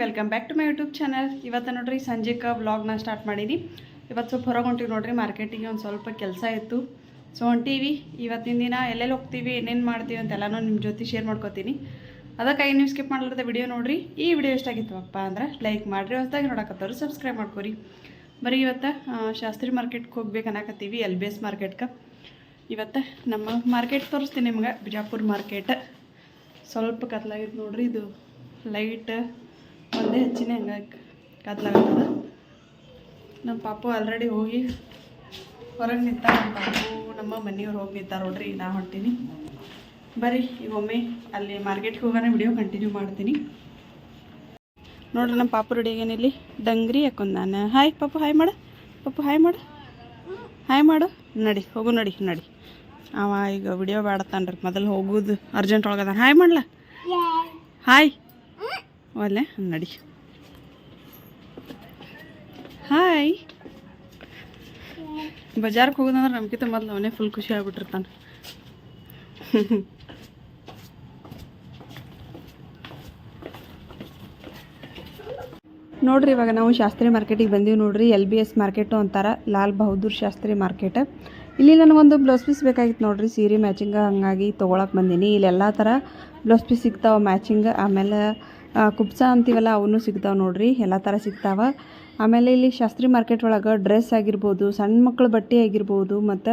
Welcome back to my YouTube channel ಇವತ್ತು ನೋಡ್ರಿ ಸಂಜೆಗೆ ವ್ಲಾಗ್ನ ಸ್ಟಾರ್ಟ್ ಮಾಡೀನಿ ಇವತ್ತು ಸ್ವಲ್ಪ ಹೊರಗೆ ಹೊಂಟಿವಿ ನೋಡ್ರಿ ಮಾರ್ಕೆಟಿಗೆ ಒಂದು ಸ್ವಲ್ಪ ಕೆಲಸ ಇತ್ತು. ಸೊ ಹೊಂಟೀವಿ ಇವತ್ತಿನ ದಿನ ಎಲ್ಲೆಲ್ಲಿ ಹೋಗ್ತೀವಿ, ಏನೇನು ಮಾಡ್ತೀವಿ ಅಂತೆಲ್ಲನೂ ನಿಮ್ಮ ಜೊತೆ ಶೇರ್ ಮಾಡ್ಕೊತೀನಿ. ಅದಕ್ಕಾಗಿ ನೀವು ಸ್ಕಿಪ್ ಮಾಡ್ಲಾರ್ದ ವಿಡಿಯೋ ನೋಡ್ರಿ. ಈ ವಿಡಿಯೋ ಇಷ್ಟ ಆಗಿತ್ತವಪ್ಪ ಅಂದ್ರೆ ಲೈಕ್ ಮಾಡಿರಿ, ಹೊಸದಾಗಿ ನೋಡಕತ್ತವ್ರು ಸಬ್ಸ್ಕ್ರೈಬ್ ಮಾಡ್ಕೊರಿ. ಬರೀ ಇವತ್ತು ಶಾಸ್ತ್ರಿ ಮಾರ್ಕೆಟ್ಗೆ ಹೋಗ್ಬೇಕು ಅನ್ನಕತ್ತೀವಿ ಎಲ್ ಬಿ ಎಸ್ ಮಾರ್ಕೆಟ್ಗೆ ಇವತ್ತು ನಮ್ಮ ಮಾರ್ಕೆಟ್ ತೋರಿಸ್ತೀನಿ ನಿಮ್ಗೆ, ಬಿಜಾಪುರ ಮಾರ್ಕೆಟ್ ಸ್ವಲ್ಪ ಕತ್ಲಾಗಿತ್ತು ನೋಡ್ರಿ ಇದು ಲೈಟ್ ಒಂದೇ ಹೆಚ್ಚಿನ ಹಂಗಾಗಿ ಕತ್ಲಾಗ್ತದೆ ನಮ್ಮ ಪಾಪು ಆಲ್ರೆಡಿ ಹೋಗಿ ಹೊರಗೆ ನಿಂತ ನಮ್ಮ ಪಾಪು. ನಮ್ಮ ಮನೆಯವ್ರು ಹೋಗಿ ನಿಂತಾರ ನೋಡ್ರಿ ನಾ ಹೊಂಟೀನಿ. ಬರ್ರಿ ಈಗ ಒಮ್ಮೆ ಅಲ್ಲಿ ಮಾರ್ಕೆಟ್ಗೆ ಹೋಗೋಣ ವಿಡಿಯೋ ಕಂಟಿನ್ಯೂ ಮಾಡ್ತೀನಿ. ನೋಡ್ರಿ ನಮ್ಮ ಪಾಪು ರೆಡಿ ಇಲ್ಲಿ. ಡಂಗ್ರಿ ಹಾಕೊಂಡ್ ನಾನು. ಹಾಯ್ ಪಾಪು ಹಾಯ್ ಮಾಡು. ಪಾಪು ಹಾಯ್ ಮಾಡು. ಹಾಯ್ ಮಾಡು. ನಡಿ ಹೋಗು ನಡಿ ನಡಿ. ಅವ ಈಗ ವಿಡಿಯೋ ಬೇಡತ್ತಾನ್ರಿ ಮೊದಲು ಹೋಗುದು ಅರ್ಜೆಂಟ್ ಒಳಗದ ಹಾಯ್ ಮಾಡ್ಲಾ? ಹಾಯ್ ಒಲ್ಲೆ ನಡಿ. ಹಾಯ್ ಬಜಾರ್ಗೆ ಹೋಗೋದಂದ್ರೆ ನಮ್ಗಿಂತ ಮೊದಲು ಅವನೇ ಫುಲ್ ಖುಷಿ ಆಗ್ಬಿಟ್ಟಿರ್ತಾನೆ. ನೋಡ್ರಿ, ಇವಾಗ ನಾವು ಶಾಸ್ತ್ರಿ ಮಾರ್ಕೆಟಿಗೆ ಬಂದೀವಿ ನೋಡ್ರಿ ಎಲ್ ಬಿ ಎಸ್ ಮಾರ್ಕೆಟು ಅಂತಾರ ಲಾಲ್ ಬಹದ್ದೂರ್ ಶಾಸ್ತ್ರಿ ಮಾರ್ಕೆಟ್ ಇಲ್ಲಿ ನನಗೊಂದು ಬ್ಲೌಸ್ ಪೀಸ್ ಬೇಕಾಗಿತ್ತು ನೋಡ್ರಿ, ಸೀರೆ ಮ್ಯಾಚಿಂಗ್ ಹಂಗಾಗಿ ತೊಗೊಳಕ್ಕೆ ಬಂದೀನಿ. ಇಲ್ಲಿ ಎಲ್ಲ ಥರ ಬ್ಲೌಸ್ ಪೀಸ್ ಸಿಗ್ತಾವೆ ಮ್ಯಾಚಿಂಗ್ ಆಮೇಲೆ ಕುಬ್ಸ ಅಂತೀವಲ್ಲ, ಅವನು ಸಿಗ್ತಾವೆ ನೋಡ್ರಿ, ಎಲ್ಲ ಥರ ಸಿಗ್ತಾವೆ. ಆಮೇಲೆ ಇಲ್ಲಿ ಶಾಸ್ತ್ರಿ ಮಾರ್ಕೆಟ್ ಒಳಗೆ ಡ್ರೆಸ್ ಆಗಿರ್ಬೋದು ಸಣ್ಣ ಮಕ್ಕಳ ಬಟ್ಟೆ ಆಗಿರ್ಬೋದು, ಮತ್ತು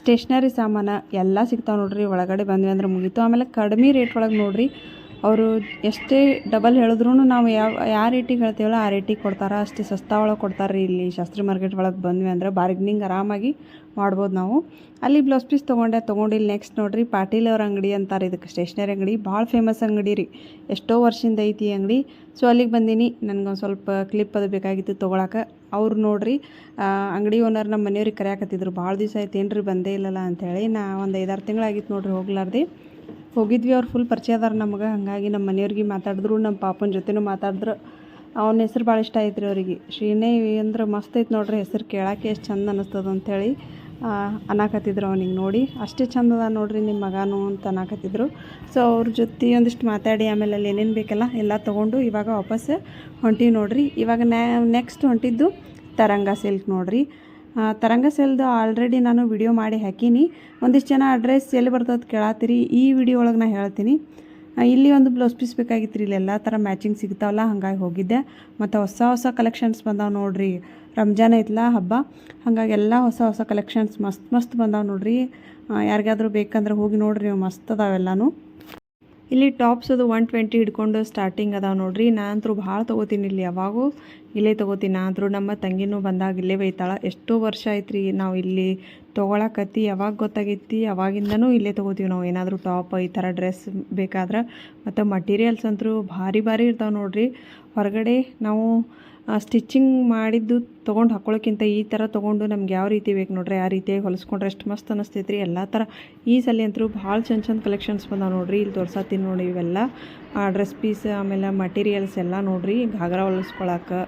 ಸ್ಟೇಷ್ನರಿ ಸಾಮಾನು ಎಲ್ಲ ಸಿಗ್ತಾವೆ ನೋಡ್ರಿ, ಒಳಗಡೆ ಬಂದ್ವಿ ಅಂದ್ರೆ ಮುಗೀತು. ಆಮೇಲೆ ಕಡಿಮೆ ರೇಟ್ ಒಳಗೆ ನೋಡ್ರಿ ಅವರು ಎಷ್ಟೇ ಡಬಲ್ ಹೇಳಿದ್ರು ನಾವು ಯಾವ ಯಾವ ರೇಟಿಗೆ ಹೇಳ್ತೀವಲ್ಲ ಆ ರೇಟಿಗೆ ಕೊಡ್ತಾರೆ, ಅಷ್ಟೇ ಸಸ್ತಾ ಒಳಗೆ ಕೊಡ್ತಾರೆ ರೀ ಇಲ್ಲಿ ಶಾಸ್ತ್ರಿ ಮಾರ್ಕೆಟ್ ಒಳಗೆ ಬಂದ್ವಿ ಅಂದ್ರೆ ಬಾರ್ಗ್ನಿಂಗ್ ಆರಾಮಾಗಿ ಮಾಡ್ಬೋದು ನಾವು. ಅಲ್ಲಿ ಬ್ಲೌಸ್ ಪೀಸ್ ತೊಗೊಂಡೆ ತೊಗೊಂಡಿಲ್ಲ ನೆಕ್ಸ್ಟ್ ನೋಡಿರಿ ಪಾಟೀಲ್ ಅವ್ರ ಅಂಗಡಿ ಅಂತಾರೆ, ಇದಕ್ಕೆ ಸ್ಟೇಷ್ನರಿ ಅಂಗಡಿ, ಭಾಳ ಫೇಮಸ್ ಅಂಗಡಿ ರೀ. ಎಷ್ಟೋ ವರ್ಷದಿಂದ ಐತಿ ಈ ಅಂಗಡಿ. ಸೊ ಅಲ್ಲಿಗೆ ಬಂದೀನಿ, ನನಗೊಂದು ಸ್ವಲ್ಪ ಕ್ಲಿಪ್ ಅದು ಬೇಕಾಗಿತ್ತು ತೊಗೊಳಕ್ಕೆ ಅವ್ರು ನೋಡ್ರಿ ಅಂಗಡಿ ಓನರ್ ನಮ್ಮ ಮನೆಯವ್ರಿಗೆ ಕರೆಯಾಕತ್ತಿದ್ರು ಭಾಳ ದಿವಸ ಆಯ್ತು, ಏನ್ರಿ ಬಂದೇ ಇಲ್ಲಲ್ಲ ಅಂಥೇಳಿ ನಾ ಒಂದು ಐದಾರು ತಿಂಗಳಾಗಿತ್ತು ನೋಡ್ರಿ ಹೋಗ್ಲಾರ್ದೆ. ಹೋಗಿದ್ವಿ, ಅವ್ರು ಫುಲ್ ಪರಿಚಯ ಅದಾರ ನಮಗೆ. ಹಾಗಾಗಿ ನಮ್ಮ ಮನೆಯವ್ರಿಗೆ ಮಾತಾಡಿದ್ರು ನಮ್ಮ ಪಾಪನ ಜೊತೆನೂ ಮಾತಾಡಿದ್ರು. ಅವನ ಹೆಸ್ರು ಭಾಳ ಇಷ್ಟ ಐತ್ರಿ ಅವರಿಗೆ. ಶ್ರೀನೇವಿ ಅಂದ್ರೆ ಮಸ್ತ್ ಐತೆ ನೋಡ್ರಿ, ಹೆಸ್ರು ಕೇಳಕ್ಕೆ ಎಷ್ಟು ಚಂದ ಅನ್ನಿಸ್ತದ ಅಂಥೇಳಿ ಅನ್ನಕತ್ತಿದ್ರು ಅವನಿಗೆ ನೋಡಿ. ಅಷ್ಟೇ ಚಂದ ಅದ ನೋಡ್ರಿ ನಿಮ್ಮ ಮಗನು ಅಂತ ಅನ್ನಕತ್ತಿದ್ರು ಸೊ ಅವ್ರ ಜೊತೆ ಒಂದಿಷ್ಟು ಮಾತಾಡಿ, ಆಮೇಲೆ ಅಲ್ಲಿ ಏನೇನು ಬೇಕಲ್ಲ, ಎಲ್ಲ ತೊಗೊಂಡು ಇವಾಗ ವಾಪಸ್ ಹೊಂಟಿ ನೋಡ್ರಿ. ಇವಾಗ ನೆಕ್ಸ್ಟ್ ಹೊಂಟಿದ್ದು ತರಂಗ ಸಿಲ್ಕ್ ನೋಡ್ರಿ. ತರಂಗ ಸೆಲ್ದು ಆಲ್ರೆಡಿ ನಾನು ವಿಡಿಯೋ ಮಾಡಿ ಹಾಕೀನಿ. ಒಂದಿಷ್ಟು ಜನ ಅಡ್ರೆಸ್ ಎಲ್ಲಿ ಬರ್ತದ ಕೇಳತ್ತೀರಿ ಈ ವಿಡಿಯೋ ಒಳಗೆ ನಾ ಹೇಳ್ತೀನಿ. ಇಲ್ಲಿ ಒಂದು ಬ್ಲೌಸ್ ಪೀಸ್ ಬೇಕಾಗಿತ್ತು ರೀ ಎಲ್ಲ ಥರ ಮ್ಯಾಚಿಂಗ್ ಸಿಗ್ತಾವಲ್ಲ, ಹಾಗಾಗಿ ಹೋಗಿದ್ದೆ. ಮತ್ತು ಹೊಸ ಹೊಸ ಕಲೆಕ್ಷನ್ಸ್ ಬಂದಾವೆ ನೋಡ್ರಿ. ರಂಜಾನ್ ಐತಲ್ಲ ಹಬ್ಬ. ಹಾಗಾಗಿ ಎಲ್ಲ ಹೊಸ ಹೊಸ ಕಲೆಕ್ಷನ್ಸ್ ಮಸ್ತ್ ಮಸ್ತ್ ಬಂದಾವೆ ನೋಡ್ರಿ. ಯಾರಿಗಾದರೂ ಬೇಕಂದ್ರೆ ಹೋಗಿ ನೋಡ್ರಿ, ಮಸ್ತ್ ಅದಾವೆಲ್ಲನೂ ಇಲ್ಲಿ ಟಾಪ್ಸ್ ಅದು ಒನ್ ಟ್ವೆಂಟಿ ಹಿಡ್ಕೊಂಡು ಸ್ಟಾರ್ಟಿಂಗ್ ಅದಾವೆ ನೋಡ್ರಿ. ನಾನಂತರೂ ಭಾಳ ತೊಗೋತೀನಿ ಇಲ್ಲಿ ಯಾವಾಗೂ. ಇಲ್ಲೇ ತೊಗೋತೀನಿ. ಅಂದರೂ ನಮ್ಮ ತಂಗಿನೂ ಬಂದಾಗ ಇಲ್ಲೇ ಬೈತಾಳೆ. ಎಷ್ಟೋ ವರ್ಷ ಆಯ್ತು ರೀ ನಾವು ಇಲ್ಲಿ ತೊಗೊಳಕತ್ತಿ. ಯಾವಾಗ ಗೊತ್ತಾಗೈತಿ? ಅವಾಗಿಂದನೂ ಇಲ್ಲೇ ತೊಗೋತೀವಿ ನಾವು. ಏನಾದರೂ ಟಾಪ್, ಈ ಥರ ಡ್ರೆಸ್ ಬೇಕಾದ್ರೆ. ಮತ್ತು ಮಟೀರಿಯಲ್ಸ್ ಅಂತೂ ಭಾರಿ ಭಾರಿ ಇರ್ತಾವೆ ನೋಡ್ರಿ. ಹೊರಗಡೆ ನಾವು ಸ್ಟಿಚಿಂಗ್ ಮಾಡಿದ್ದು ತೊಗೊಂಡು ಹಾಕ್ಕೊಳ್ಳೋಕ್ಕಿಂತ ಈ ಥರ ತೊಗೊಂಡು ನಮ್ಗೆ ಯಾವ ರೀತಿ ಬೇಕು ನೋಡ್ರಿ, ಆ ರೀತಿಯಾಗಿ ಹೊಲಿಸ್ಕೊಂಡ್ರೆ ಎಷ್ಟು ಮಸ್ತ್ ಅನ್ನಿಸ್ತೈತೆ ರೀ ಎಲ್ಲ ಥರ ಈ ಸಲ ಅಂತೂ ಭಾಳ ಚಂದ ಚಂದ ಕಲೆಕ್ಷನ್ಸ್ ಬಂದಾವೆ ನೋಡ್ರಿ. ಇಲ್ಲಿ ತೋರ್ಸತ್ತೀನಿ ನೋಡಿ ಇವೆಲ್ಲ. ಡ್ರೆಸ್ ಪೀಸ್ ಆಮೇಲೆ ಮಟೀರಿಯಲ್ಸ್ ಎಲ್ಲ ನೋಡ್ರಿ. ಘಾಗ್ರ ಹೊಲಿಸ್ಕೊಳಕ್ಕೆ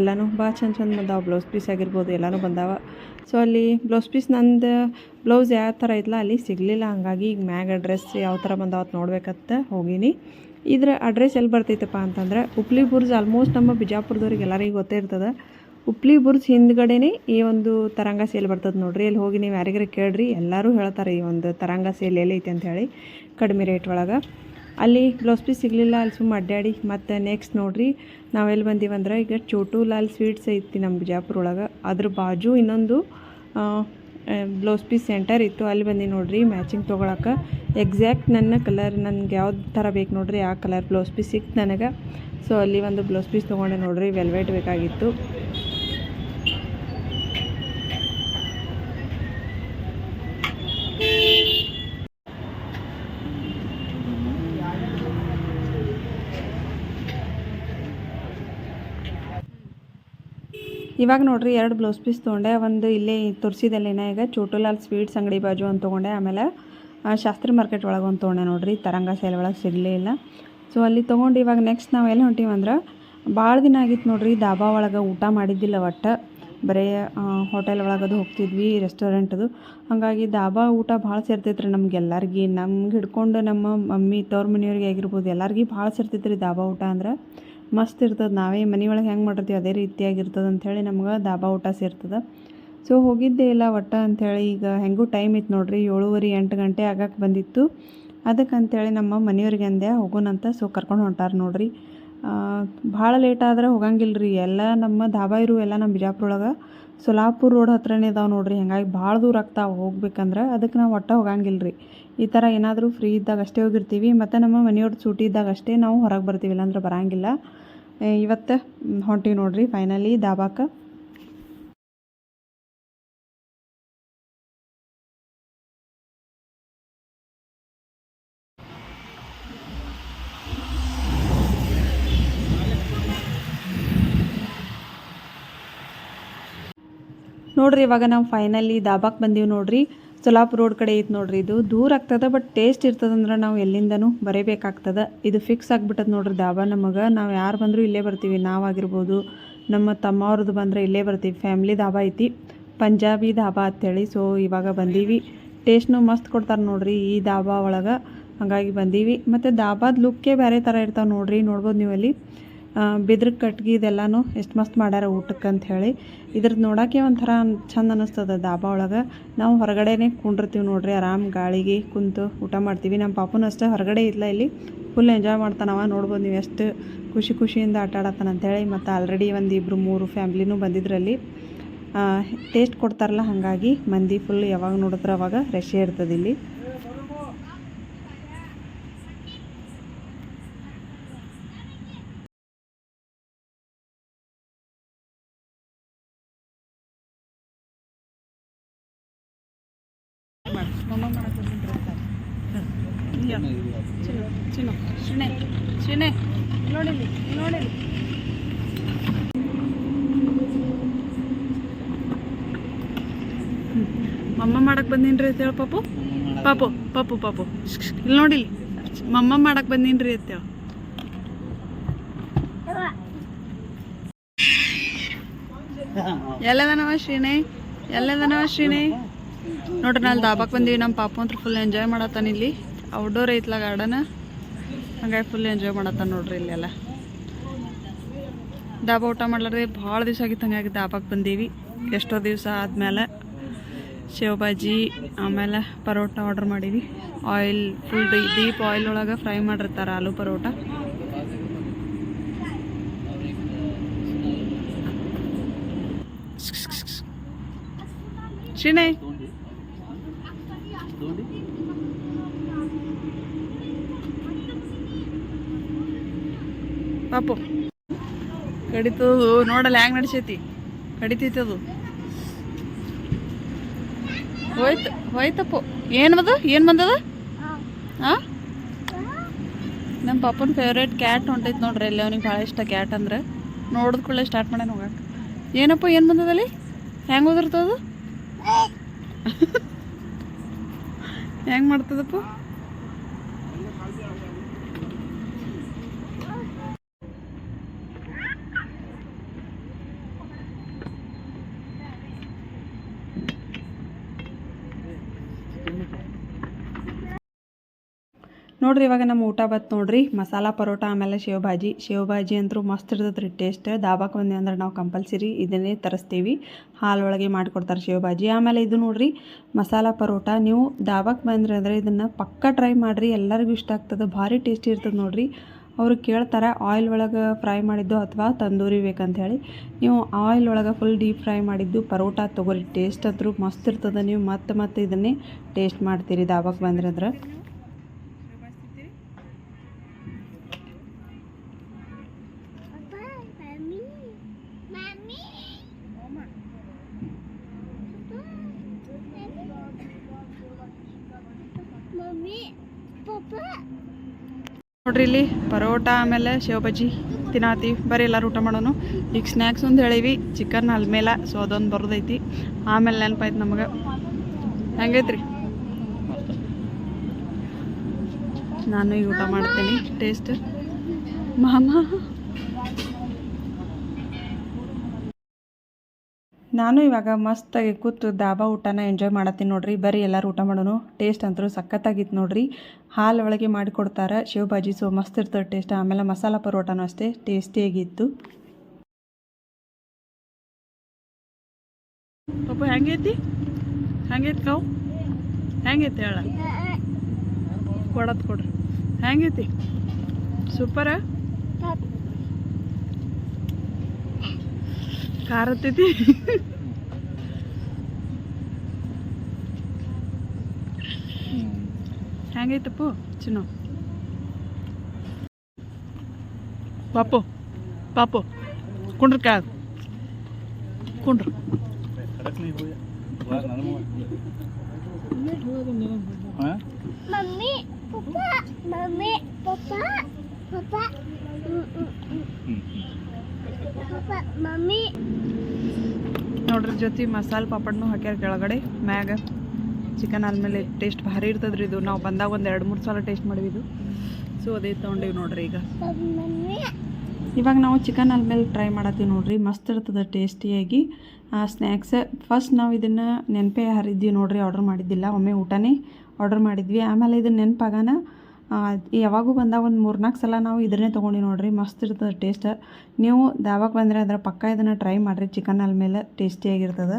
ಎಲ್ಲನೂ ಭಾಳ ಚಂದ ಚಂದ ಬಂದಾವೆ. ಬ್ಲೌಸ್ ಪೀಸ್ ಆಗಿರ್ಬೋದು, ಎಲ್ಲನೂ ಬಂದಾವೆ. ಸೊ ಅಲ್ಲಿ ಬ್ಲೌಸ್ ಪೀಸ್ ನಂದು ಬ್ಲೌಸ್ ಯಾವ ಥರ ಇದ್ಲ ಅಲ್ಲಿ ಸಿಗಲಿಲ್ಲ. ಹಾಗಾಗಿ ಈಗ ಮ್ಯಾಗ ಡ್ರೆಸ್ ಯಾವ ಥರ ಬಂದಾವತ್ತು ನೋಡ್ಬೇಕತ್ತ ಹೋಗೀನಿ. ಇದ್ರ ಅಡ್ರೆಸ್ ಎಲ್ಲಿ ಬರ್ತೈತಪ್ಪ ಅಂತಂದ್ರೆ ಉಪ್ಲಿ ಬುರ್ಜ್ ಆಲ್ಮೋಸ್ಟ್ ನಮ್ಮ ಬಿಜಾಪುರದವ್ರಿಗೆ ಎಲ್ಲರಿಗೂ ಗೊತ್ತೇ ಇರ್ತದೆ. ಉಪ್ಲಿ ಬುರ್ಜ್ ಹಿಂದ್ಗಡೆನೇ ಈ ಒಂದು ತರಂಗ ಸೇಲ್ ಬರ್ತದೆ ನೋಡ್ರಿ. ಅಲ್ಲಿ ಹೋಗಿ ನೀವು ಯಾರಿಗಾರ ಕೇಳ್ರಿ, ಎಲ್ಲರೂ ಹೇಳ್ತಾರೆ ಈ ಒಂದು ತರಂಗ ಸೇಲ್ ಎಲ್ಲೈತೆ ಅಂತ ಹೇಳಿ ಕಡಿಮೆ ರೇಟ್ ಒಳಗೆ. ಅಲ್ಲಿ ಬ್ಲೌಸ್ ಪೀಸ್ ಸಿಗಲಿಲ್ಲ, ಅಲ್ಲಿ ಸುಮ್ಮ ಅಡ್ಡಾಡಿ. ಮತ್ತು ನೆಕ್ಸ್ಟ್ ನೋಡ್ರಿ ನಾವೆಲ್ಲಿ ಬಂದೀವಂದ್ರೆ ಈಗ ಚೋಟು ಲಾಲ್ ಸ್ವೀಟ್ಸ್ ಐತಿ ನಮ್ಮ ಬಿಜಾಪುರ ಒಳಗೆ. ಅದ್ರ ಬಾಜು ಇನ್ನೊಂದು ಬ್ಲೌಸ್ ಪೀಸ್ ಸೆಂಟರ್ ಇತ್ತು. ಅಲ್ಲಿ ಬಂದು ನೋಡ್ರಿ ಮ್ಯಾಚಿಂಗ್ ತೊಗೊಳಕ್ಕೆ ಎಕ್ಸಾಕ್ಟ್ ನನ್ನ ಕಲರ್ ನನಗೆ ಯಾವ ಥರ ಬೇಕು ನೋಡ್ರಿ, ಆ ಕಲರ್ ಬ್ಲೌಸ್ ಪೀಸ್ ಸಿಕ್ತು ನನಗೆ. ಸೊ ಅಲ್ಲಿ ಒಂದು ಬ್ಲೌಸ್ ಪೀಸ್ ತೊಗೊಂಡೆ ನೋಡ್ರಿ ವೆಲ್ವೆಟ್ ಬೇಕಾಗಿತ್ತು. ಇವಾಗ ನೋಡ್ರಿ ಎರಡು ಬ್ಲೌಸ್ ಪೀಸ್ ತೊಗೊಂಡೆ. ಒಂದು ಇಲ್ಲೇ ತೋರಿಸಿದಲ್ಲೇನ ಈಗ ಚೋಟುಲಾಲ್ ಸ್ವೀಟ್ಸ್ ಅಂಗಡಿ ಬಾಜು ಅಂತ ತೊಗೊಂಡೆ. ಆಮೇಲೆ ಶಾಸ್ತ್ರಿ ಮಾರ್ಕೆಟ್ ಒಳಗೆ ಒಂದು ತೊಗೊಂಡೆ ನೋಡ್ರಿ. ತರಂಗ ಸೇಲ್ ಒಳಗೆ ಸಿಗಲೇ ಇಲ್ಲ. ಸೊ ಅಲ್ಲಿ ತೊಗೊಂಡು ಇವಾಗ ನೆಕ್ಸ್ಟ್ ನಾವು ಎಲ್ಲಿ ಹೊಂಟೀವಂದ್ರೆ ಭಾಳ ದಿನ ಆಗಿತ್ತು ನೋಡ್ರಿ ದಾಬಾ ಒಳಗೆ ಊಟ ಮಾಡಿದ್ದಿಲ್ಲ ಒಟ್ಟು. ಬರೀ ಹೋಟೆಲ್ ಒಳಗದು ಹೋಗ್ತಿದ್ವಿ ರೆಸ್ಟೋರೆಂಟದು ಹಾಗಾಗಿ ದಾಬಾ ಊಟ ಭಾಳ ಸೇರ್ತೈತ್ರಿ ನಮ್ಗೆ ಎಲ್ಲರಿಗೆ. ನಮ್ಗೆ ಹಿಡ್ಕೊಂಡು ನಮ್ಮ ಮಮ್ಮಿ, ತವ್ರ ಮನೆಯವ್ರಿಗೆ ಆಗಿರ್ಬೋದು ಎಲ್ಲರಿಗೆ ಭಾಳ ಸೇರ್ತೈತ್ರಿ ದಾಬಾ ಊಟ ಅಂದ್ರೆ. ಮಸ್ತ್ ಇರ್ತದೆ. ನಾವೇ ಮನೆಯೊಳಗೆ ಹೆಂಗೆ ಮಾಡಿರ್ತೀವಿ ಅದೇ ರೀತಿಯಾಗಿರ್ತದೆ ಅಂಥೇಳಿ ನಮ್ಗೆ ದಾಬಾ ಊಟ ಸೇರ್ತದೆ. ಸೊ ಹೋಗಿದ್ದೆ ಇಲ್ಲ ಒಟ್ಟು ಅಂಥೇಳಿ ಈಗ ಹೆಂಗೂ ಟೈಮ್ ಇತ್ತು ನೋಡ್ರಿ. ಏಳುವರೆ ಎಂಟು ಗಂಟೆ ಆಗಕ್ಕೆ ಬಂದಿತ್ತು. ಅದಕ್ಕೆ ಅಂಥೇಳಿ ನಮ್ಮ ಮನೆಯವ್ರಿಗೆ ಅಂದೆ ಹೋಗೋಣಂತ ಸೊ ಕರ್ಕೊಂಡು ಹೊಂಟಾರ ನೋಡ್ರಿ. ಭಾಳ ಲೇಟ್ ಆದ್ರೆ ಹೋಗಂಗಿಲ್ಲ ರೀ ಎಲ್ಲ ನಮ್ಮ ಧಾಬಾ ಇರು, ಎಲ್ಲ ನಮ್ಮ ಬಿಜಾಪುರೊಳಗೆ ಸೊಲಾಪುರ ರೋಡ್ ಹತ್ರನೇ ಇದಾವೆ ನೋಡ್ರಿ. ಹಂಗಾಗಿ ಭಾಳ ದೂರ ಆಗ್ತಾವೆ ಹೋಗ್ಬೇಕಂದ್ರೆ. ಅದಕ್ಕೆ ನಾವು ಒಟ್ಟು ಹೋಗಂಗಿಲ್ಲ ರೀ ಈ ಥರ ಏನಾದರೂ ಫ್ರೀ ಇದ್ದಾಗ ಅಷ್ಟೇ ಹೋಗಿರ್ತೀವಿ. ಮತ್ತು ನಮ್ಮ ಮನೆಯವ್ರದ್ದು ಸೂಟಿ ಇದ್ದಾಗ ಅಷ್ಟೇ ನಾವು ಹೊರಗೆ ಬರ್ತೀವಿ. ಇಲ್ಲಾಂದ್ರೆ ಬರಂಗಿಲ್ಲ. ಇವತ್ತು ಹೊಂಟಿ ಹೊಂಟೀವಿ ನೋಡ್ರಿ ಫೈನಲಿ ದಾಬಾಕ್ಕೆ ನೋಡ್ರಿ, ಇವಾಗ ನಾವು ಫೈನಲಿ ದಾಬಾಕ್ ಬಂದೀವಿ ನೋಡ್ರಿ. ಸೊಲಾಪುರ ರೋಡ್ ಕಡೆ ಐತೆ ನೋಡ್ರಿ. ಇದು ದೂರ ಆಗ್ತದೆ ಬಟ್ ಟೇಸ್ಟ್ ಇರ್ತದಂದ್ರೆ ನಾವು ಎಲ್ಲಿಂದನೂ ಬರೀಬೇಕಾಗ್ತದ. ಇದು ಫಿಕ್ಸ್ ಆಗಿಬಿಟ್ಟದ ನೋಡ್ರಿ ದಾಬಾ ನಮಗೆ. ನಾವು ಯಾರು ಬಂದರೂ ಇಲ್ಲೇ ಬರ್ತೀವಿ ನಾವಾಗಿರ್ಬೋದು ನಮ್ಮ ತಮ್ಮವ್ರದ್ದು ಬಂದರೆ ಇಲ್ಲೇ ಬರ್ತೀವಿ. ಫ್ಯಾಮಿಲಿ ದಾಬಾ ಐತಿ. ಪಂಜಾಬಿ ದಾಬಾ ಅಂತೇಳಿ ಸೊ ಇವಾಗ ಬಂದೀವಿ. ಟೇಸ್ಟ್ನು ಮಸ್ತ್ ಕೊಡ್ತಾರೆ ನೋಡ್ರಿ ಈ ದಾಬಾ ಒಳಗೆ. ಹಾಗಾಗಿ ಬಂದೀವಿ. ಮತ್ತು ದಾಬಾದ ಲುಕ್ಕೇ ಬೇರೆ ಥರ ಇರ್ತಾವೆ ನೋಡ್ರಿ. ನೋಡ್ಬೋದು ನೀವು ಅಲ್ಲಿ. ಬಿದ್ರ ಕಟ್ಗೆ ಇದೆಲ್ಲನೂ ಎಷ್ಟು ಮಸ್ತ್ ಮಾಡ್ಯಾರ ಊಟಕ್ಕೆ ಅಂತ ಹೇಳಿ. ಇದ್ರದ್ದು ನೋಡೋಕೆ ಒಂಥರ ಚಂದ ಅನ್ನಿಸ್ತದ ಡಾಬಾ ಒಳಗೆ. ನಾವು ಹೊರಗಡೆನೇ ಕುಂಡಿರ್ತೀವಿ ನೋಡ್ರಿ, ಆರಾಮ್ ಗಾಳಿಗೆ ಕುಂತು ಊಟ ಮಾಡ್ತೀವಿ. ನಮ್ಮ ಪಾಪನೂ ಅಷ್ಟೇ ಹೊರಗಡೆ ಇಲ್ಲ ಇಲ್ಲಿ. ಫುಲ್ ಎಂಜಾಯ್ ಮಾಡ್ತಾನವ, ನೋಡ್ಬೋದು ನೀವು ಎಷ್ಟು ಖುಷಿ ಖುಷಿಯಿಂದ ಆಟ ಆಡತ್ತಾನ ಅಂತೇಳಿ ಮತ್ತು ಆಲ್ರೆಡಿ ಒಂದು ಇಬ್ಬರು ಮೂರು ಫ್ಯಾಮ್ಲಿನೂ ಬಂದಿದ್ರಲ್ಲಿ ಟೇಸ್ಟ್ ಕೊಡ್ತಾರಲ್ಲ, ಹಾಗಾಗಿ ಮಂದಿ ಫುಲ್ ಯಾವಾಗ ನೋಡಿದ್ರೆ ಅವಾಗ ರಶೇ ಇರ್ತದೆ ಇಲ್ಲಿ ಶಿಣೆ ಶಿಣೆ ನೋಡಿಲಿ ನೋಡಿಲಿ ಮಮ್ಮ ಮಾಡಕ್ ಬಂದೀನ್ರಿ ಅಂತ ಹೇಳಿ ಪಾಪು. ಪಾಪು ಪಾಪು ಪಾಪು. ಇಲ್ಲಿ ನೋಡಿಲಿ ಮಮ್ಮ ಮಾಡಕ್ ಬಂದೀನ್ರಿ ಅಂತ ಹೇಳಿ. ಎಲ್ಲದನವ ಶ್ರೀನೇ ಎಲ್ಲದನವ ಶ್ರೀನೇ ನೋಡ್ರಿ ನಾಳೆ ದಾಬಾಕ್ ಬಂದೀವಿ. ನಮ್ಮ ಪಾಪ ಅಂತ ಫುಲ್ ಎಂಜಾಯ್ ಮಾಡತ್ತಾನ ಇಲ್ಲಿ. ಔಟ್ಡೋರ್ ಐತ್ಲ ಗಾರ್ಡನ್. ಹಂಗಾಗಿ ಫುಲ್ ಎಂಜಾಯ್ ಮಾಡತ್ತಾನ ನೋಡ್ರಿ ಇಲ್ಲೆಲ್ಲ. ದಾಬಾ ಊಟ ಮಾಡ್ಲಾರ್ದೆ ಭಾಳ ದಿವಸ ಆಗಿತ್ತು, ಹಂಗಾಗಿ ದಾಬಾಕ್ ಬಂದೀವಿ. ಎಷ್ಟೋ ದಿವಸ ಆದಮೇಲೆ ಶೇವ್ ಭಾಜಿ ಆಮೇಲೆ ಪರೋಟ ಆರ್ಡ್ರ್ ಮಾಡೀವಿ. ಆಯಿಲ್ ಫುಲ್ ಡೀಪ್ ಆಯಿಲ್ ಒಳಗೆ ಫ್ರೈ ಮಾಡಿರ್ತಾರೆ ಆಲೂ ಪರೋಟ. ಶ್ರೀನೇ ಪಾಪು. ಕಡಿತದು ನೋಡಲ್ಲ ಹೆಂಗ್ ನಡ್ಸೈತಿ. ಕಡಿತೈತದು ಹೋಯ್ತು, ಹೋಯ್ತಪ್ಪು. ಏನು ಅದು? ಏನು ಬಂದದ? ಹಾಂ ನಮ್ಮ ಪಾಪನ ಫೇವ್ರೇಟ್ ಕ್ಯಾಟ್ ಹೊಂಟೈತೆ ನೋಡ್ರಿ, ಅಲ್ಲಿ ಅವ್ನಿಗೆ ಭಾಳ ಇಷ್ಟ ಕ್ಯಾಟ್ ಅಂದ್ರೆ. ನೋಡಿದ ಕೂಡಲೇ ಸ್ಟಾರ್ಟ್ ಮಾಡ್ಯಾನ ಹೋಗಕ್ಕೆ ಏನಪ್ಪ, ಏನು ಬಂದದಲ್ಲಿ ಹೆಂಗೆ ಓದಿರ್ತದು ಹೆಂಗೆ ಮಾಡ್ತದಪ್ಪ? ನೋಡ್ರಿ ಇವಾಗ ನಮ್ಮ ಊಟ ಬತ್ತು ನೋಡ್ರಿ. ಮಸಾಲ ಪರೋಟ, ಆಮೇಲೆ ಶೇವ್ ಭಾಜಿ ಶೇವ್ ಭಾಜಿ ಅಂತೂ ಮಸ್ತ್ ಇರ್ತದೆ ರೀ ಟೇಸ್ಟ್ ದಾಬಾಕ್ ಬಂದ್ವಿ ಅಂದ್ರೆ ನಾವು ಕಂಪಲ್ಸರಿ ಇದನ್ನೇ ತರಿಸ್ತೀವಿ. ಹಾಲೊಳಗೆ ಮಾಡಿಕೊಡ್ತಾರೆ ಶೇವ್ ಭಾಜಿ ಆಮೇಲೆ ಇದು ನೋಡ್ರಿ, ಮಸಾಲ ಪರೋಟ. ನೀವು ದಾಬಾಕ್ ಬಂದ್ರಿ ಅಂದರೆ ಇದನ್ನು ಪಕ್ಕ ಟ್ರೈ ಮಾಡಿರಿ. ಎಲ್ಲರಿಗೂ ಇಷ್ಟ ಆಗ್ತದೆ. ಭಾರಿ ಟೇಸ್ಟಿ ಇರ್ತದೆ ನೋಡ್ರಿ. ಅವರು ಕೇಳ್ತಾರೆ, ಆಯಿಲ್ ಒಳಗೆ ಫ್ರೈ ಮಾಡಿದ್ದು ಅಥವಾ ತಂದೂರಿ ಬೇಕಂತ ಹೇಳಿ ನೀವು ಆಯಿಲ್ ಒಳಗೆ ಫುಲ್ ಡೀಪ್ ಫ್ರೈ ಮಾಡಿದ್ದು ಪರೋಟ ತೊಗೊರಿ. ಟೇಸ್ಟ್ ಅಂದರೂ ಮಸ್ತ್ ಇರ್ತದೆ. ನೀವು ಮತ್ತೆ ಮತ್ತೆ ಇದನ್ನೇ ಟೇಸ್ಟ್ ಮಾಡ್ತೀರಿ ದಾಬಾಕ್ ಬಂದ್ರೆ ಅಂದ್ರೆ. ನೋಡ್ರಿ ಇಲ್ಲಿ, ಪರೋಟ ಆಮೇಲೆ ಶೇವ್ ಬಜ್ಜಿ ತಿನ್ನತೀವಿ ಬರೀ ಎಲ್ಲರೂ ಊಟ ಮಾಡೋನು. ಈಗ ಸ್ನ್ಯಾಕ್ಸ್ ಒಂದು ಹೇಳೀವಿ ಚಿಕನ್ ಅಲ್ಮೇಲ. ಸೊ ಅದೊಂದು ಬರೋದೈತಿ. ಆಮೇಲೆ ನೆನಪಾಯ್ತು ನಮಗೆ. ಹೆಂಗೈತ್ರಿ? ನಾನು ಈಗ ಊಟ ಮಾಡ್ತೀನಿ. ಟೇಸ್ಟ್ ಮಾಮ. ನಾನು ಇವಾಗ ಮಸ್ತಾಗಿ ಕೂತು ದಾಬಾ ಊಟನ ಎಂಜಾಯ್ ಮಾಡತ್ತೀನಿ ನೋಡ್ರಿ. ಬರೀ ಎಲ್ಲರೂ ಊಟ ಮಾಡೋನು. ಟೇಸ್ಟ್ ಅಂತೂ ಸಖತ್ತಾಗಿತ್ತು ನೋಡ್ರಿ. ಹಾಲು ಒಳಗೆ ಮಾಡಿಕೊಡ್ತಾರೆ. ಶೇವ್ ಭಾಜಿ ಸೊ ಮಸ್ತ್ ಇರ್ತದೆ ಟೇಸ್ಟ್ ಆಮೇಲೆ ಮಸಾಲ ಪರೋಟನೂ ಅಷ್ಟೇ ಟೇಸ್ಟಿಯಾಗಿತ್ತು ಪಪ್ಪ, ಹೆಂಗೈತಿ? ಹೆಂಗೈತಿ ಕಾವು ಹೆಂಗೈತಿ ಹೇಳ? ಕೊಡೋದು ಕೊಡ್ರಿ. ಹೆಂಗೈತಿ? ಸೂಪರ ಖಾರ ಹೆಂಗೈತಪ್ಪು ಚಿನ್ನು ಪಾಪು ಪಾಪು ಕುಂಡ್ರ ಕ್ಯಾ ಕುಂಡ್ರು mummy papa mummy papa papa papa mummy ನೋಡ್ರಿ ಜೊತೆ ಮಸಾಲೆ ಪಾಪಡ್ನು ಹಾಕ್ಯಾರ ಕೆಳಗಡೆ ಮ್ಯಾಗ. ಚಿಕನ್ ಆದ್ಮೇಲೆ ಟೇಸ್ಟ್ ಭಾರಿ ಇರ್ತದ್ರಿ ಇದು. ನಾವು ಬಂದಾಗ ಒಂದು ಎರಡು, ಮೂರು ಸಲ ಟೇಸ್ಟ್ ಮಾಡಿದ್ದು ಸೊ ಅದೇ ತೊಗೊಂಡೀವಿ ನೋಡ್ರಿ ಈಗ. ಇವಾಗ ನಾವು ಚಿಕನ್ ಆದ್ಮೇಲೆ ಟ್ರೈ ಮಾಡತ್ತೀವಿ ನೋಡ್ರಿ. ಮಸ್ತ್ ಇರ್ತದೆ ಟೇಸ್ಟಿಯಾಗಿ ಆ ಸ್ನ್ಯಾಕ್ಸ್ ಫಸ್ಟ್ ನಾವು ಇದನ್ನು ನೆನಪೇ ಹರಿದ್ವಿ ನೋಡ್ರಿ ಆರ್ಡ್ರ್ ಮಾಡಿದ್ದಿಲ್ಲ. ಒಮ್ಮೆ ಊಟನೇ ಆರ್ಡ್ರ್ ಮಾಡಿದ್ವಿ. ಆಮೇಲೆ ಇದನ್ನ ನೆನಪಾಗನ ಯಾವಾಗೂ ಬಂದಾಗ ಒಂದು ಮೂರ್ನಾಲ್ಕು ಸಲ ನಾವು ಇದನ್ನೇ ತೊಗೊಂಡು ನೋಡಿರಿ, ಮಸ್ತ್ ಇರ್ತದೆ ಟೇಸ್ಟ್ ನೀವು ಯಾವಾಗ ಬಂದರೆ ಅದರ ಪಕ್ಕ ಇದನ್ನು ಟ್ರೈ ಮಾಡಿರಿ ಚಿಕನ್ ಅಲ್ಮೇಲೆ ಟೇಸ್ಟಿಯಾಗಿರ್ತದೆ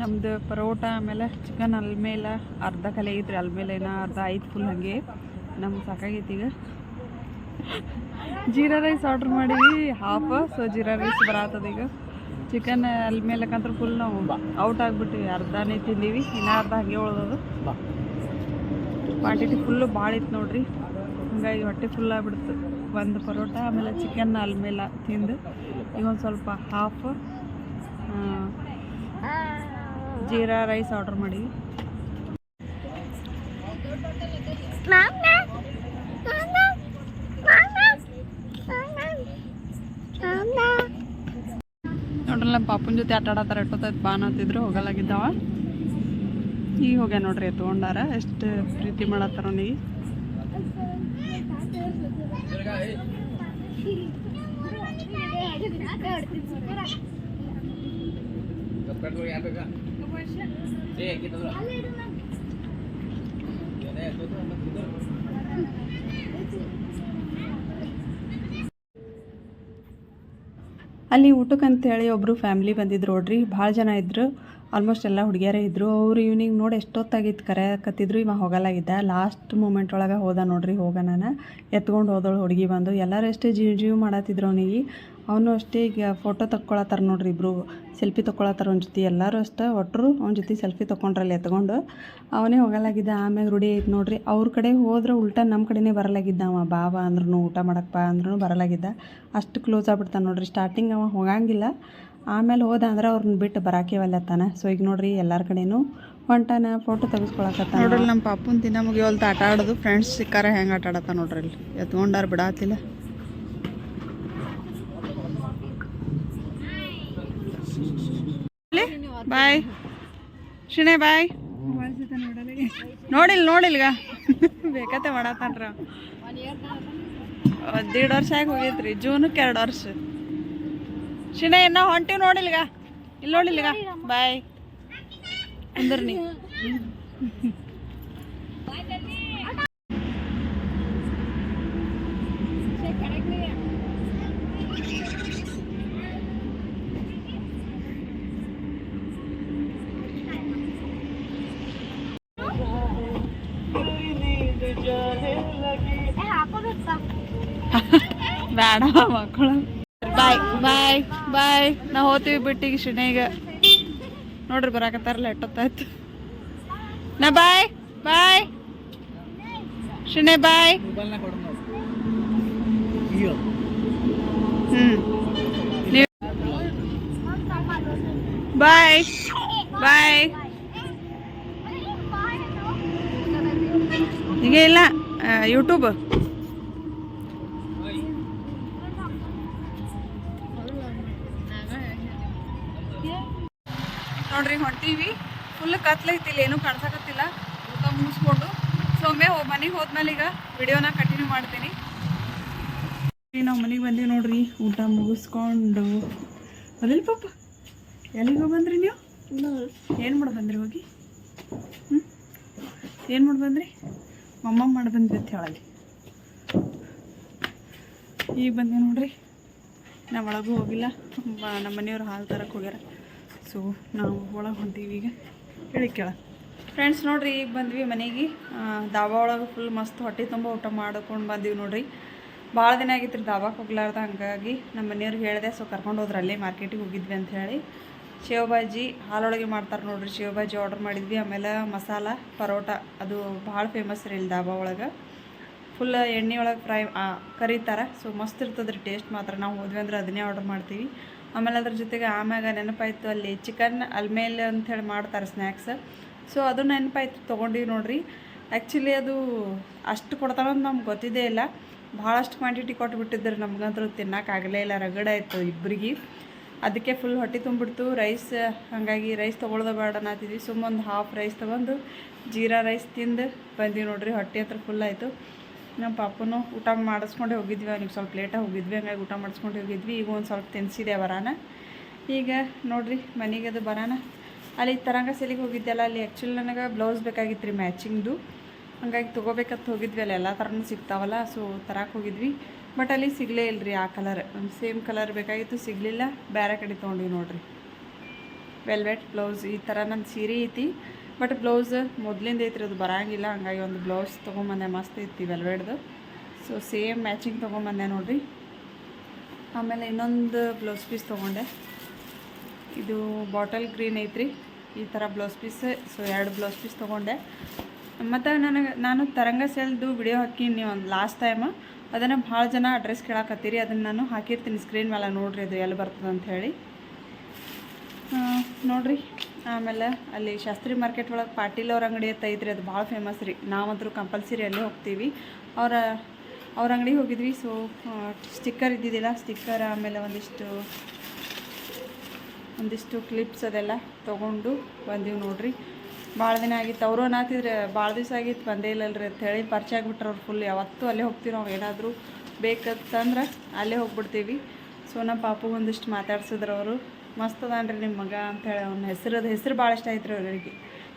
ನಮ್ದು ಪರೋಟ ಆಮೇಲೆ ಚಿಕನ್ ಅಲ್ಮೇಲೆ ಅರ್ಧ ಕಲೆ ಐತ್ರಿ ಅಲ್ಮೇಲೆ ಏನೋ ಅರ್ಧ ಐದು ಫುಲ್ ಹಾಗೆ. ನಮ್ಗೆ ಸಾಕಾಗೈತಿ ಈಗ. ಜೀರಾ ರೈಸ್ ಆರ್ಡ್ರ್ ಮಾಡೀವಿ ಹಾಫ್ ಸೊ ಜೀರಾ ರೈಸ್ ಬರತ್ತದ ಈಗ. ಚಿಕನ್ ಅಲ್ಮೇಲಕ್ಕಂತ್ರ ಫುಲ್ ನಾವು ಔಟ್ ಆಗಿಬಿಟ್ಟಿವಿ, ಅರ್ಧನೇ ತಿಂದೀವಿ, ಇನ್ನೂ ಅರ್ಧ ಹಾಗೆ ಉಳ್ದದು. ಕ್ವಾಂಟಿಟಿ ಫುಲ್ಲು ಭಾಳ ಇತ್ತು ನೋಡ್ರಿ. ಹಂಗಾಗಿ ಹೊಟ್ಟೆ ಫುಲ್ ಆಗಿಬಿಡ್ತು. ಒಂದು ಪರೋಟ ಆಮೇಲೆ ಚಿಕನ್ ಅಲ್ಮೇಲ ತಿಂದು ಇವೊಂದು ಸ್ವಲ್ಪ ಹಾಫ್ ಜೀರಾ ರೈಸ್ ಆರ್ಡರ್ ಮಾಡಿ ನೋಡ್ರಲ್ಲ ಪಾಪನ ಜೊತೆ ಆಟ ಆಡತ್ತಾರ ಎಷ್ಟೊತ್ತಾಯ್ತು ಬಾ ಅಂತಿದ್ರು ಹೋಗಲಾಗಿದ್ದಾವ. ಈಗ ಹೋಗ್ಯ ನೋಡ್ರಿ, ತೊಗೊಂಡಾರ? ಎಷ್ಟು ಪ್ರೀತಿ ಮಾಡತ್ತಾರ ಅವನಿಗೆ? ಅಲ್ಲಿ ಊಟಕ್ಕೆ ಅಂತೇಳಿ ಒಬ್ಬರು ಫ್ಯಾಮ್ಲಿ ಬಂದಿದ್ರು ನೋಡ್ರಿ, ಭಾಳ ಜನ ಇದ್ದರು ಆಲ್ಮೋಸ್ಟ್ ಎಲ್ಲ ಹುಡುಗಿಯರೇ ಇದ್ದರು ಅವ್ರು ಈವ್ನಿಂಗ್ ನೋಡಿ ಎಷ್ಟೊತ್ತಾಗಿತ್ತು ಕರೆಯಕತ್ತಿದ್ರು ಇವ ಹೋಗಲಾಗಿದ್ದ ಲಾಸ್ಟ್ ಮೂಮೆಂಟ್ ಒಳಗೆ ಹೋದ ನೋಡ್ರಿ, ಹೋಗ ನಾನು. ಎತ್ಕೊಂಡು ಹೋದಳು ಹುಡುಗಿ ಬಂದು. ಎಲ್ಲರೂ ಅಷ್ಟೇ ಜೀವ್ ಜೀವ್ ಮಾಡತ್ತಿದ್ರು ಅವನಿಗೆ. ಅವನು ಅಷ್ಟೇ ಈಗ ಫೋಟೋ ತಕ್ಕೊಳತ್ತಾರ ನೋಡ್ರಿ ಇಬ್ಬರು ಸೆಲ್ಫಿ ತಕ್ಕೊಳತ್ತಾರ ಅವ್ನ ಜೊತೆ. ಎಲ್ಲರೂ ಅಷ್ಟೇ ಒಟ್ಟರು ಅವ್ನ ಜೊತೆ ಸೆಲ್ಫಿ ತೊಗೊಂಡ್ರಲ್ಲಿ ಎತ್ಕೊಂಡು. ಅವನೇ ಹೋಗಲಾಗಿದ್ದ. ಆಮೇಲೆ ರೂಢಿ ಐತೆ ನೋಡ್ರಿ. ಅವ್ರ ಕಡೆ ಹೋದ್ರೆ ಉಲ್ಟಾ ನಮ್ಮ ಕಡೆನೇ ಬರಲಾಗಿದ್ದ ಅವ. ಬಾ ಬಾ ಅಂದ್ರೂ ಊಟ ಮಾಡಕ್ಕೆ ಬಾ ಅಂದ್ರೂ ಬರಲಾಗಿದ್ದ. ಅಷ್ಟು ಕ್ಲೋಸ್ ಆಗ್ಬಿಡ್ತಾನೆ ನೋಡ್ರಿ. ಸ್ಟಾರ್ಟಿಂಗ್ ಅವ ಹೋಗಂಗಿಲ್ಲ. ಆಮೇಲೆ ಹೋದ ಅಂದ್ರೆ ಅವ್ರನ್ನ ಬಿಟ್ಟು ಬರಾಕೆ ಸೊ ಈಗ ನೋಡ್ರಿ ಎಲ್ಲರ ಕಡೆನೂ ಹೊಂಟಾನ ಫೋಟೋ ತೆಗೆಸ್ಕೊಳಕತ್ತ ನೋಡ್ರಿ ನಮ್ಮ ಪಾಪುನ್ ದಿನ ಮುಗಿಯೋಲ್ತ ಆಟ ಆಡೋದು. ಫ್ರೆಂಡ್ಸ್ ಸಿಕ್ಕಾರ ಹೆಂಗೆ ಆಟ ಆಡತ್ತ ನೋಡ್ರಿ ಇಲ್ಲಿ ಎತ್ಕೊಂಡಾರ ಬಿಡಾತಿಲ್ಲ. ಬಾಯ್. ಶಿಣೆ ಬಾಯ್. ನೋಡಿಲ್ ನೋಡಿಲ್ಗ ಬೇಕತ್ತೆ ಮಾಡತ್ತಾನ್ರ ದೀಡ್ ವರ್ಷ ಆಗಿ ಹೋಗೈತ್ರಿ. ಜೂನಕ್ಕೆ ಎರಡು ವರ್ಷ. ಶಿಣೆ ಇನ್ನ ಹೊಂಟಿವ್ ನೋಡಿಲ್ಗ? ಇಲ್ಲಿ ನೋಡಿಲ್ಗ? ಬಾಯ್. ಅಂದ್ರ ನೀ ಬೇಡ ಮಕ್ಕಳು. ಬಾಯ್. ನಾವು ಹೋಗ್ತೀವಿ ಬಿಟ್ಟಿಗೆ ಶಿಣೆಗೆ ನೋಡ್ರಿ ಬರಾಕತ್ತಾರಲ್ಲ ಎಷ್ಟೊತ್ತಾಯ್ತು ನಾ ಬಾಯ್ ಬಾಯ್. ಶಿಣೆ ಬಾಯ್. ಹ್ಞೂ ಬಾಯ್ ಬಾಯ್. ಈಗ ಇಲ್ಲ ಯೂಟ್ಯೂಬ್ ಕತ್ಲೈತಿಲ್ಲ, ಏನೂ ಕಾಣಿಸಕತ್ತಿಲ್ಲ. ಊಟ ಮುಗಿಸ್ಕೊಂಡು ಸೊ ಒಮ್ಮೆ ಮನೆಗೆ ಹೋದ್ಮೇಲೆ ಈಗ ವಿಡಿಯೋನ ಕಂಟಿನ್ಯೂ ಮಾಡ್ತೀನಿ. ನಾವು ಮನೆಗೆ ಬಂದೀವಿ ನೋಡ್ರಿ, ಊಟ ಮುಗಿಸ್ಕೊಂಡು. ಅದಿಲ್ಲ ಪಾಪ, ಎಲ್ಲಿಗೆ ಬಂದ್ರಿ ನೀವು? ಏನು ಮಾಡಿ ಬಂದ್ರಿ ಹೋಗಿ? ಹ್ಞೂ ಏನು ಮಾಡಿ ಬಂದ್ರಿ? ಮಮ್ಮ ಮಾಡಿ ಬಂದ್ರಿ ಅಂತ ಈಗ ಬಂದೆ ನೋಡ್ರಿ, ನಾವು ಒಳಗೂ ಹೋಗಿಲ್ಲ. ನಮ್ಮ ಮನೆಯವ್ರು ಹಾಲು ತರಕ್ಕೆ ಹೋಗ್ಯಾರ. ಸೊ ನಾವು ಒಳಗೆ ಹೊಂಟೀವಿ ಈಗ. ಹೇಳಿ ಕೇಳ ಫ್ರೆಂಡ್ಸ್ ನೋಡ್ರಿ, ಈಗ ಬಂದ್ವಿ ಮನೆಗೆ. ದಾಬಾ ಒಳಗೆ ಫುಲ್ ಮಸ್ತ್ ಹೊಟ್ಟೆ ತುಂಬ ಊಟ ಮಾಡ್ಕೊಂಡು ಬಂದೀವಿ ನೋಡ್ರಿ. ಭಾಳ ದಿನ ಆಗಿತ್ತು ರೀ ದಾಬಾಕ್ಕೆ ಹೋಗ್ಲಾರ್ದ, ಹಂಗಾಗಿ ನಮ್ಮ ಮನೆಯವ್ರಿಗೆ ಹೇಳಿದೆ, ಸೊ, ಕರ್ಕೊಂಡು ಹೋದ್ರೆ ಅಲ್ಲೇ ಮಾರ್ಕೆಟಿಗೆ ಹೋಗಿದ್ವಿ ಅಂತ ಹೇಳಿ. ಶೇವ್ ಬಾಜಿ ಹಾಲೊಳಗೆ ಮಾಡ್ತಾರೆ ನೋಡ್ರಿ ಶೇವ್ ಬಾಜಿ ಆರ್ಡರ್ ಮಾಡಿದ್ವಿ. ಆಮೇಲೆ ಮಸಾಲ, ಪರೋಟ, ಅದು ಭಾಳ ಫೇಮಸ್ ರೀ ಇಲ್ಲಿ ದಾಬಾ ಒಳಗೆ. ಫುಲ್ ಎಣ್ಣೆ ಒಳಗೆ ಫ್ರೈ ಕರೀತಾರೆ. ಸೊ ಮಸ್ತ್ ಇರ್ತದೆ ರೀ ಟೇಸ್ಟ್ ಮಾತ್ರ. ನಾವು ಹೋದ್ವಿ ಅಂದ್ರೆ ಅದನ್ನೇ ಆರ್ಡರ್ ಮಾಡ್ತೀವಿ. ಆಮೇಲೆ ಅದ್ರ ಜೊತೆಗೆ ಆಮ್ಯಾಗ ನೆನಪಾಯ್ತು ಅಲ್ಲಿ ಚಿಕನ್ ಅಲ್ಮೇಲ್ ಅಂಥೇಳಿ ಮಾಡ್ತಾರೆ ಸ್ನ್ಯಾಕ್ಸ್ ಸೊ ಅದು ನೆನಪಾಯ್ತು ತೊಗೊಂಡಿವಿ ನೋಡಿರಿ. ಆ್ಯಕ್ಚುಲಿ ಅದು ಅಷ್ಟು ಕೊಡ್ತಾರಂತ ನಮ್ಗೆ ಗೊತ್ತಿದ್ದೇ ಇಲ್ಲ. ಭಾಳಷ್ಟು ಕ್ವಾಂಟಿಟಿ ಕೊಟ್ಬಿಟ್ಟಿದ್ರು ನಮ್ಗಂತೂ ತಿನ್ನೋಕ್ಕಾಗಲೇ ಇಲ್ಲ, ರಗಡ ಆಯಿತು ಇಬ್ಬರಿಗೆ ಅದಕ್ಕೆ ಫುಲ್ ಹೊಟ್ಟೆ ತುಂಬಿಡ್ತು. ರೈಸ್ ಹಾಗಾಗಿ ರೈಸ್ ತೊಗೊಳ್ದೆ ಬೇಡ ಅನ್ನತ್ತಿದ್ವಿ ಸುಮ್ಮೊಂದು ಹಾಫ್ ರೈಸ್ ತೊಗೊಂಡು ಜೀರಾ ರೈಸ್ ತಿಂದು ಬಂದೀವಿ ನೋಡಿರಿ. ಹೊಟ್ಟೆ ಹತ್ರ ಫುಲ್ ಆಯಿತು. ನಮ್ಮ ಪಾಪನು ಊಟ ಮಾಡಿಸ್ಕೊಂಡು ಹೋಗಿದ್ವಿ. ಅವ್ನಿಗೆ ಸ್ವಲ್ಪ ಲೇಟಾಗಿ ಹೋಗಿದ್ವಿ. ಹಂಗಾಗಿ ಊಟ ಮಾಡಿಸ್ಕೊಂಡು ಹೋಗಿದ್ವಿ. ಈಗ ಒಂದು ಸ್ವಲ್ಪ ತಿನ್ಸಿದೆ ಬರಾನ. ಈಗ ನೋಡಿರಿ ಮನೆಗೆ ಅದು ಬರಾನ. ಅಲ್ಲಿ ತರಂಗ ಸೆಲಿಗೆ ಹೋಗಿದ್ದೆಲ್ಲ ಅಲ್ಲಿ ಆ್ಯಕ್ಚುಲಿ ನನಗೆ ಬ್ಲೌಸ್ ಬೇಕಾಗಿತ್ತು ರೀ ಮ್ಯಾಚಿಂಗ್ದು ಹಂಗಾಗಿ ತೊಗೋಬೇಕಂತ ಹೋಗಿದ್ವಿ. ಅಲ್ಲಿ ಎಲ್ಲ ಥರನೂ ಸಿಗ್ತಾವಲ್ಲ ಸೊ ತರಕ್ಕೆ ಹೋಗಿದ್ವಿ. ಬಟ್ ಅಲ್ಲಿ ಸಿಗಲೇ ಇಲ್ಲ ರೀ ಆ ಕಲರ್ ಸೇಮ್ ಕಲರ್ ಬೇಕಾಗಿತ್ತು, ಸಿಗಲಿಲ್ಲ. ಬೇರೆ ಕಡೆ ತೊಗೊಂಡ್ವಿ ನೋಡಿರಿ. ವೆಲ್ವೆಟ್ ಬ್ಲೌಸ್ ಈ ಥರ ನನ್ನ ಸೀರೆ ಐತಿ. ಬಟ್ ಬ್ಲೌಸ್ ಮೊದಲಿಂದ ಐತ್ರಿ, ಅದು ಬರಂಗಿಲ್ಲ. ಹಂಗಾಗಿ ಒಂದು ಬ್ಲೌಸ್ ತೊಗೊಂಬಂದೆ, ಮಸ್ತ್ ಐತಿ ವೆಲ್ವೆಡ್ದು ಸೊ ಸೇಮ್ ಮ್ಯಾಚಿಂಗ್ ತೊಗೊಂಬಂದೆ ನೋಡಿರಿ. ಆಮೇಲೆ ಇನ್ನೊಂದು ಬ್ಲೌಸ್ ಪೀಸ್ ತೊಗೊಂಡೆ. ಇದು ಬಾಟಲ್ ಗ್ರೀನ್ ಐತ್ರಿ. ಈ ಥರ ಬ್ಲೌಸ್ ಪೀಸ್. ಸೊ ಎರಡು ಬ್ಲೌಸ್ ಪೀಸ್ ತೊಗೊಂಡೆ. ಮತ್ತು ನನಗೆ, ನಾನು ತರಂಗ ಸೆಲ್ದು ವಿಡಿಯೋ ಹಾಕೀನಿ ಒಂದು ಲಾಸ್ಟ್ ಟೈಮ್ ಅದನ್ನು ಭಾಳ ಜನ ಅಡ್ರೆಸ್ ಕೇಳಕತ್ತೀರಿ. ಅದನ್ನು ನಾನು ಹಾಕಿರ್ತೀನಿ ಸ್ಕ್ರೀನ್ ಮೇಲೆ ನೋಡಿರಿ ಅದು ಎಲ್ಲಿ ಬರ್ತದೆ ಹೇಳಿ ನೋಡ್ರಿ. ಆಮೇಲೆ ಅಲ್ಲಿ ಶಾಸ್ತ್ರಿ ಮಾರ್ಕೆಟ್ ಒಳಗೆ ಪಾಟೀಲ್ ಅವ್ರ ಅಂಗಡಿ ಅಂತ ಐತ್ರಿ, ಅದು ಭಾಳ ಫೇಮಸ್ ರೀ. ನಾವಂತರೂ ಕಂಪಲ್ಸರಿ ಅಲ್ಲೇ ಹೋಗ್ತೀವಿ. ಅವರ, ಅವ್ರ ಅಂಗಡಿಗೆ ಹೋಗಿದ್ವಿ ಸೊ ಸ್ಟಿಕ್ಕರ್ ಇದ್ದಿದ್ದಿಲ್ಲ ಸ್ಟಿಕ್ಕರ್ ಆಮೇಲೆ ಒಂದಿಷ್ಟು ಒಂದಿಷ್ಟು ಕ್ಲಿಪ್ಸ್ ಅದೆಲ್ಲ ತೊಗೊಂಡು ಬಂದೀವಿ ನೋಡ್ರಿ. ಭಾಳ ದಿನ ಆಗಿತ್ತು. ಅವರು ಅನ್ನತ್ತಿದ್ರೆ ಭಾಳ ದಿವಸ ಆಗಿತ್ತು, ಬಂದೇ ಇಲ್ಲಲ್ರಿ ಅಂತ ಹೇಳಿ ಪರಿಚಯ ಆಗಿಬಿಟ್ರೆ ಅವ್ರು ಫುಲ್ ಯಾವತ್ತೂ ಅಲ್ಲೇ ಹೋಗ್ತೀವಿ ನಾವು, ಏನಾದರೂ ಬೇಕಂತಂದ್ರೆ ಅಲ್ಲೇ ಹೋಗ್ಬಿಡ್ತೀವಿ. ಸೊ ನಮ್ಮ ಪಾಪು ಒಂದಿಷ್ಟು ಮಾತಾಡ್ಸಿದ್ರು ಅವರು. ಮಸ್ತ್ ಅದಾನ್ರಿ ನಿಮ್ಮ ಮಗ ಅಂತೇಳಿ ಅವ್ನ ಹೆಸರು, ಅದು ಹೆಸರು ಭಾಳ ಇಷ್ಟ ಆಯ್ತು ರೀ ಅವರಿಗೆ.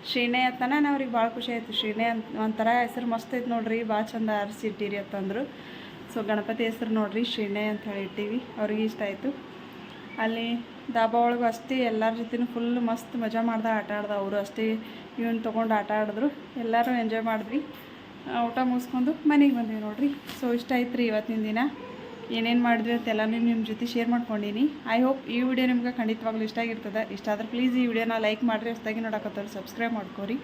ಶ್ರೀನೇ ಅಂತನ ಅವ್ರಿಗೆ ಭಾಳ ಖುಷಿ ಆಯಿತು. ಶ್ರೀನೇ ಅಂತ, ಒಂಥರ ಹೆಸರು ಮಸ್ತ್ ಐತೆ ನೋಡ್ರಿ, ಭಾಳ ಚಂದ ಆರಿಸಿ ಇಟ್ಟಿರಿ ಅಂತಂದರು ಸೊ ಗಣಪತಿ ಹೆಸರು ನೋಡ್ರಿ, ಶ್ರೀನೇ ಅಂತ ಹೇಳಿ ಇಟ್ಟೀವಿ. ಅವ್ರಿಗೆ ಇಷ್ಟ ಆಯಿತು. ಅಲ್ಲಿ ದಾಬಾ ಒಳಗೂ ಅಷ್ಟೇ ಎಲ್ಲರ ಜೊತೆನೂ ಫುಲ್ ಮಸ್ತ್ ಮಜಾ ಮಾಡ್ದೆ, ಆಟ ಆಡ್ದ ಅವರು ಅಷ್ಟೇ. ಇವನ್ ತೊಗೊಂಡು ಆಟ ಆಡಿದ್ರು. ಎಲ್ಲರೂ ಎಂಜಾಯ್ ಮಾಡಿದ್ವಿ. ಊಟ ಮುಗಿಸ್ಕೊಂಡು ಮನೆಗೆ ಬಂದ್ವಿ ನೋಡ್ರಿ. ಸೊ ಇಷ್ಟ ಆಯ್ತು ರೀ ಇವತ್ತಿನ ದಿನ. ಏನೇನು ಮಾಡಿದ್ವಿ ಅಂತ ಎಲ್ಲನೂ ನಿಮ್ಮ ಜೊತೆ ಶೇರ್ ಮಾಡ್ಕೊಂಡೀನಿ. ಐ ಹೋಪ್ ಈ ವಿಡಿಯೋ ನಿಮ್ಗೆ ಖಂಡಿತವಾಗ್ಲೂ ಇಷ್ಟ ಆಗಿರ್ತದೆ. ಇಷ್ಟ ಆದ್ರೆ ಪ್ಲೀಸ್ ಈ ವಿಡಿಯೋನ ಲೈಕ್ ಮಾಡಿರಿ, ಹೊಸದಾಗಿ ನೋಡಕತ್ತವ್ರು ಸಬ್ಸ್ಕ್ರೈಬ್ ಮಾಡ್ಕೊರಿ.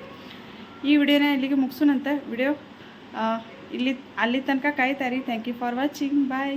ಈ ವಿಡಿಯೋನ ಇಲ್ಲಿಗೆ ಮುಗಿಸೋಣಂತೆ ವಿಡಿಯೋ ಇಲ್ಲಿ, ಅಲ್ಲಿ ತನಕ ಕಾಯ್ತಾರಿ thank you for watching bye